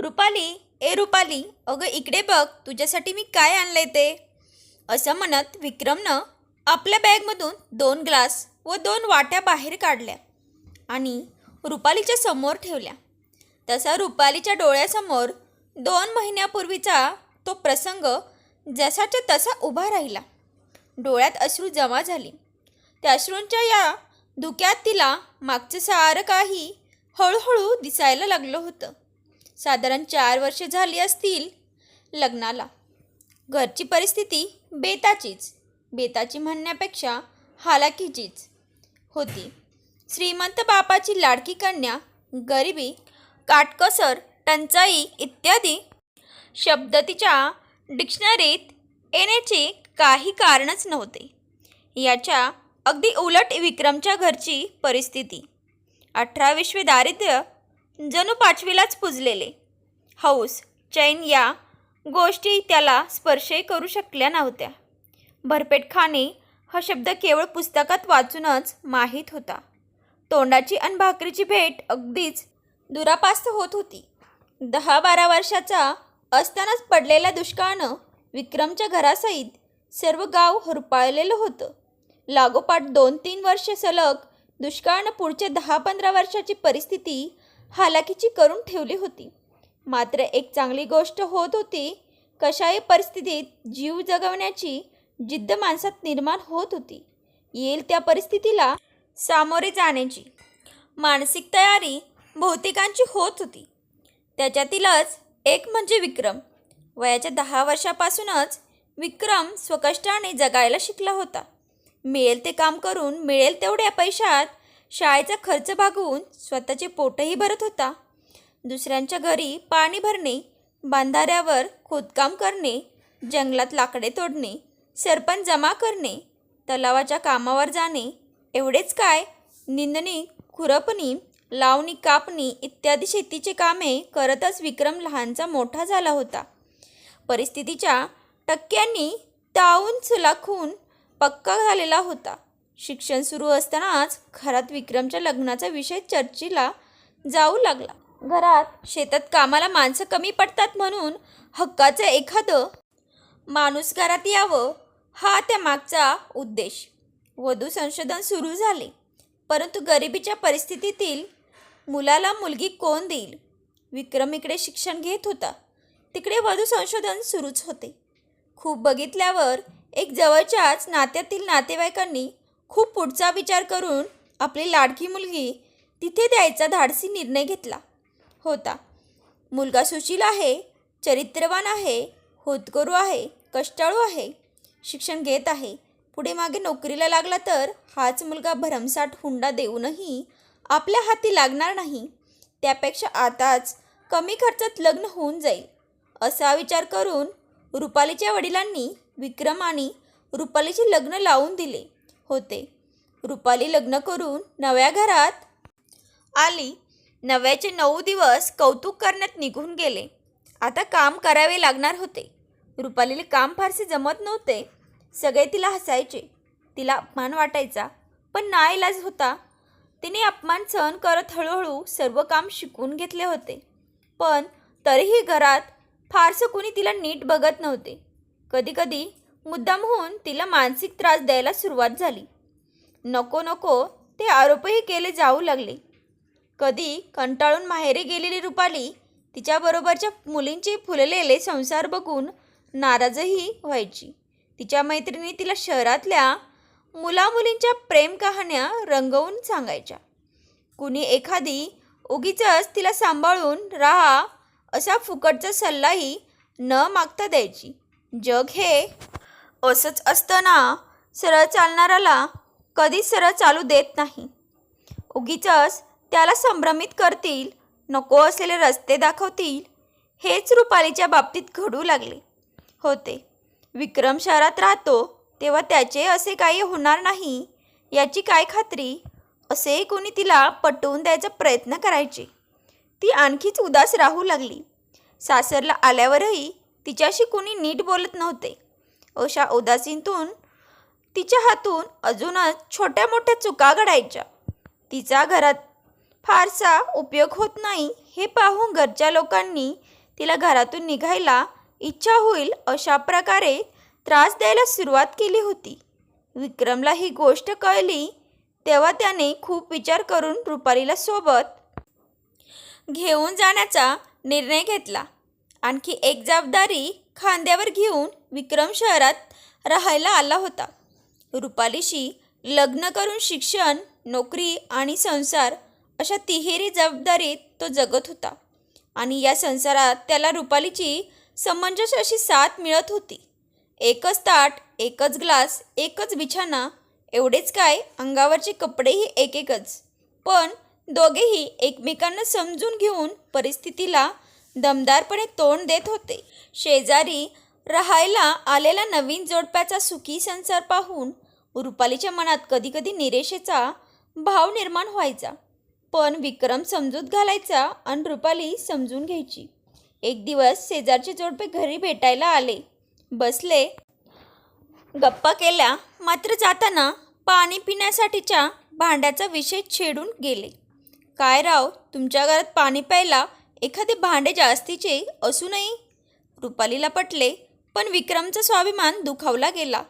रुपाली ए रुपाली अगं इकडे बघ तुझ्यासाठी मी काय आणलंय ते? असं म्हणत विक्रमनं आपल्या बॅगमधून दोन ग्लास व दोन वाट्या बाहेर काढल्या आणि रुपालीच्या समोर ठेवल्या. तसा रुपालीच्या डोळ्यासमोर दोन महिन्यापूर्वीचा तो प्रसंग जसाच्या तसा उभा राहिला. डोळ्यात अश्रू जमा झाली. त्या अश्रूंच्या या धुक्यात तिला मागचं सारं काही हळूहळू दिसायला लागलं होतं. साधारण चार वर्षे झाली असतील लग्नाला. घरची परिस्थिती बेताचीच. बेताची म्हणण्यापेक्षा हालाकीचीच होती. श्रीमंत बापाची लाडकी कन्या गरिबी काटकसर टंचाई इत्यादी शब्द तिच्या डिक्शनरीत येण्याचे काही कारणच नव्हते. याच्या अगदी उलट विक्रमच्या घरची परिस्थिती. अठरा विश्वे दारिद्र्य जणू पाचवीलाच पुजलेले. हौस चैन या गोष्टी त्याला स्पर्शही करू शकल्या नव्हत्या. भरपेट खाणे हा शब्द केवळ पुस्तकात वाचूनच माहीत होता. तोंडाची अन भाकरीची भेट अगदीच दुरापास्त होत होती. दहा बारा वर्षाचा असतानाच पडलेल्या दुष्काळानं विक्रमच्या घरासहित सर्व गाव हुरपाळलेलं होतं. लागोपाठ दोन तीन वर्ष सलग दुष्काळानं पुढच्या दहा पंधरा वर्षाची परिस्थिती हालाकीची करून ठेवली होती. मात्र एक चांगली गोष्ट होत होती कशाही परिस्थितीत जीव जगवण्याची जिद्द माणसात निर्माण होत होती. येईल त्या परिस्थितीला सामोरे जाण्याची मानसिक तयारी बहुतेकांची होत होती. त्याच्यातीलच एक म्हणजे विक्रम. वयाच्या दहा वर्षापासूनच विक्रम स्वकष्टाने जगायला शिकला होता. मिळेल ते काम करून मिळेल तेवढ्या पैशात शाळेचा खर्च भागवून स्वतःचे पोटही भरत होता. दुसऱ्यांच्या घरी पाणी भरणे बांधाऱ्यावर खोदकाम करणे जंगलात लाकडे तोडणे सरपण जमा करणे तलावाच्या कामावर जाणे एवढेच काय? निंदणी खुरपणी लावणी कापणी इत्यादी शेतीचे कामे करतच विक्रम लहानचा मोठा झाला होता. परिस्थितीच्या टक्क्यांनी ताऊन सुलाखून पक्का झालेला होता. शिक्षण सुरू असतानाच घरात विक्रमच्या लग्नाचा विषय चर्चेला जाऊ लागला. घरात शेतात कामाला माणसं कमी पडतात म्हणून हक्काचं एखादं माणूस घरात यावं हा त्या मागचा उद्देश. वधू संशोधन सुरू झाले. परंतु गरिबीच्या परिस्थितीतील मुलाला मुलगी कोण देईल? विक्रम इकडे शिक्षण घेत होता. तिकडे वधू संशोधन सुरूच होते. खूप बघितल्यावर एक जवळच्याच नात्यातील नातेवाईकांनी खूप पुढचा विचार करून आपली लाडकी मुलगी तिथे द्यायचा धाडसी निर्णय घेतला. होता. मुलगा सुशील आहे चरित्रवान आहे होतकरू आहे कष्टाळू आहे शिक्षण घेत आहे. पुढे मागे नोकरीला लागला तर हाच मुलगा भरमसाठ हुंडा देऊनही आपल्या हाती लागणार नाही. त्यापेक्षा आताच कमी खर्चात लग्न होऊन जाईल. असा विचार करून रुपालीच्या वडिलांनी विक्रम आणि रुपालीचे लग्न लावून दिले. होते. रुपाली लग्न करून नव्या घरात आली. नव्याचे नऊ दिवस कौतुक करण्यात निघून गेले. आता काम करावे लागणार होते. रुपालीला काम फारसे जमत नव्हते. सगळे तिला हसायचे. तिला अपमान वाटायचा. पण नाईलाज होता. तिने अपमान सहन करत हळूहळू सर्व काम शिकून घेतले होते. पण तरीही घरात फारसं कुणी तिला नीट बघत नव्हते. कधीकधी मुद्दाम होऊन तिला मानसिक त्रास द्यायला सुरुवात झाली. नको नको ते आरोपही केले जाऊ लागले. कधी कंटाळून माहेरी गेलेली रुपाली तिच्याबरोबरच्या मुलींचे फुललेले संसार बघून नाराजही व्हायची. तिच्या मैत्रिणी तिला शहरातल्या मुलामुलींच्या प्रेम कहाण्या रंगवून सांगायच्या. कुणी एखादी उगीचच तिला सांभाळून राहा असा फुकटचा सल्लाही न मागता द्यायची. जग हे असंच असतं ना? सरळ चालणाऱ्याला कधीच सरळ चालू देत नाही. उगीचच त्याला संभ्रमित करतील नको असलेले रस्ते दाखवतील हेच रुपालीच्या बाबतीत घडू लागले. होते. विक्रम शहरात राहतो तेव्हा त्याचे असे काही होणार नाही याची काय खात्री? असेही कोणी तिला पटवून द्यायचा प्रयत्न करायचे. ती आणखीच उदास राहू लागली. सासरला आल्यावरही तिच्याशी कोणी नीट बोलत नव्हते. अशा उदासीतून तिच्या हातून अजूनच छोट्या मोठ्या चुका घडायच्या. तिचा घरात फारसा उपयोग होत नाही हे पाहून घरच्या लोकांनी तिला घरातून निघायला इच्छा होईल अशा प्रकारे त्रास द्यायला सुरुवात केली होती. विक्रमला ही गोष्ट कळली तेव्हा त्याने खूप विचार करून रुपालीला सोबत घेऊन जाण्याचा निर्णय घेतला. आणखी एक जबाबदारी खांद्यावर घेऊन विक्रम शहरात राहायला आला होता. रुपालीशी लग्न करून शिक्षण नोकरी आणि संसार अशा तिहेरी जबाबदारीत तो जगत होता आणि या संसारात त्याला रुपालीची समंजस अशी साथ मिळत होती. एकच ताट एकच ग्लास एकच बिछाना एवढेच काय अंगावरचे कपडेही एक एकच पण दोघेही एकमेकांना समजून घेऊन परिस्थितीला दमदारपणे तोंड देत होते. शेजारी राहायला आलेला नवीन जोडप्याचा सुखी संसार पाहून रुपालीच्या मनात कधीकधी निरेशेचा भाव निर्माण व्हायचा. पण विक्रम समजूत घालायचा आणि रुपाली समजून घ्यायची. एक दिवस शेजारचे जोडपे घरी भेटायला आले. बसले. गप्पा केल्या. मात्र जाताना पाणी पिण्यासाठीच्या भांड्याचा विषय छेडून गेले. काय राव तुमच्या घरात पाणी प्यायला एखादे भांडे जास्तीचे असू नये रुपालीला पटले पण विक्रमचा स्वाभिमान दुखावला गेला.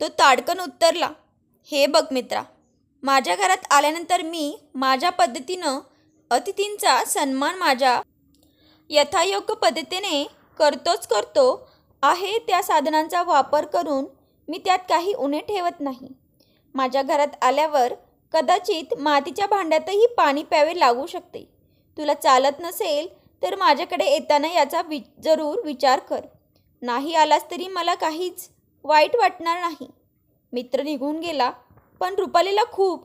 तो ताडकन उत्तरला हे बघ मित्रा माझ्या घरात आल्यानंतर मी माझ्या पद्धतीनं अतिथींचा सन्मान माझ्या यथायोग्य पद्धतीने करतोच करतो आहे त्या साधनांचा वापर करून मी त्यात काही उणे ठेवत नाही. माझ्या घरात आल्यावर कदाचित मातीच्या भांड्यातही पाणी प्यावे लागू शकते. तुला चालत नसेल तर माझ्याकडे येताना याचा वि जरूर विचार कर. नाही आलास तरी मला काहीच वाईट वाटणार नाही. मित्र निघून गेला पण रुपालीला खूप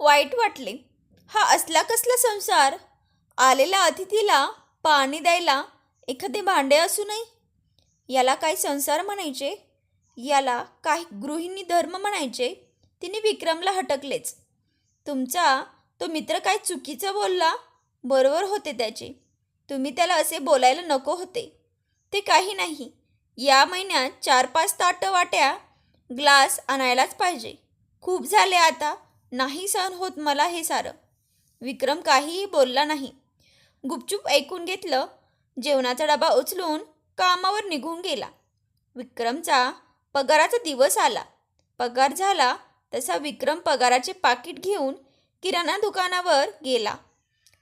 वाईट वाटले. हा असला कसला संसार? आलेल्या अतिथीला पाणी द्यायला एखादे भांडे असू नये याला काय संसार म्हणायचे? याला काही गृहिणी धर्म म्हणायचे? तिने विक्रमला हटकलेच. तुमचा तो मित्र काय चुकीचं बोलला? बरोबर होते त्याचे. तुम्ही त्याला असे बोलायला नको होते. ते काही नाही. या महिन्यात चार पाच ताट वाट्या ग्लास आणायलाच पाहिजे. खूप झाले आता. नाही सहन होत मला हे सारं. विक्रम काहीही बोलला नाही. गुपचूप ऐकून घेतलं. जेवणाचा डबा उचलून कामावर निघून गेला. विक्रमचा पगाराचा दिवस आला. पगार झाला तसा विक्रम पगाराचे पाकिट घेऊन किराणा दुकानावर गेला.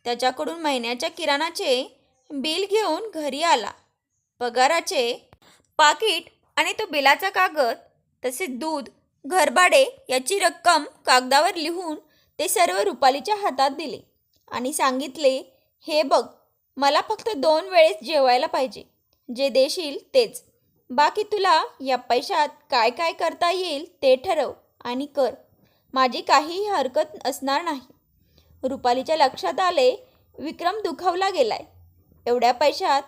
त्याच्याकडून महिन्याच्या किराणाचे बिल घेऊन घरी आला. पगाराचे पाकिट आणि तो बिलाचा कागद तसेच दूध घरभाडे याची रक्कम कागदावर लिहून ते सर्व रुपालीच्या हातात दिले आणि सांगितले हे बघ मला फक्त दोन वेळेस जेवायला पाहिजे. जे देशील तेच. बाकी तुला या पैशात काय काय करता येईल ते ठरव आणि कर. माझी काहीही हरकत असणार नाही. रुपालीच्या लक्षात आले विक्रम दुखावला गेलाय. एवढ्या पैशात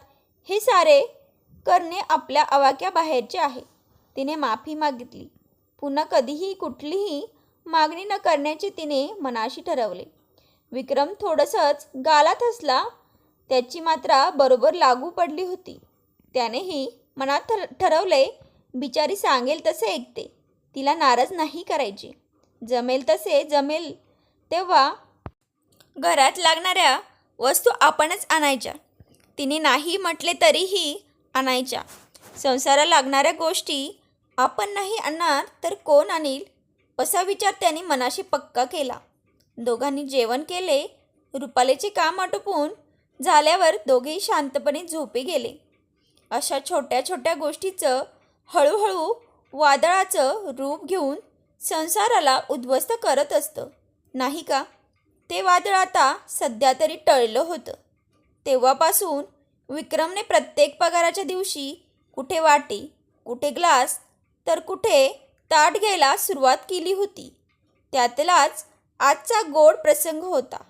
हे सारे करणे आपल्या आवाक्या बाहेरचे आहे. तिने माफी मागितली. पुन्हा कधीही कुठलीही मागणी न करण्याचे तिने मनाशी ठरवले. विक्रम थोडंसंच गालात हसला. त्याची मात्रा बरोबर लागू पडली होती. त्यानेही मनात ठर ठरवले बिचारी सांगेल तसे ऐकते. तिला नाराज नाही करायची. जमेल तसे जमेल तेव्हा घरात लागणाऱ्या वस्तू आपणच आणायच्या. तिने नाही म्हटले तरीही आणायच्या. संसाराला लागणाऱ्या गोष्टी आपण नाही आणणार तर कोण आणील? असा विचार त्यांनी मनाशी पक्का केला. दोघांनी जेवण केले रुपालेचे काम आटोपून झाल्यावर दोघेही शांतपणे झोपे गेले. अशा छोट्या छोट्या गोष्टीचं हळूहळू वादळाचं रूप घेऊन संसाराला उद्ध्वस्त करत असतं. नाही का? ते वादळ आता सध्या तरी टळलं होतं. तेव्हापासून विक्रमने प्रत्येक पगाराच्या दिवशी कुठे वाटी कुठे ग्लास तर कुठे ताट घ्यायला सुरुवात केली होती. त्यातलाच आजचा गोड प्रसंग होता.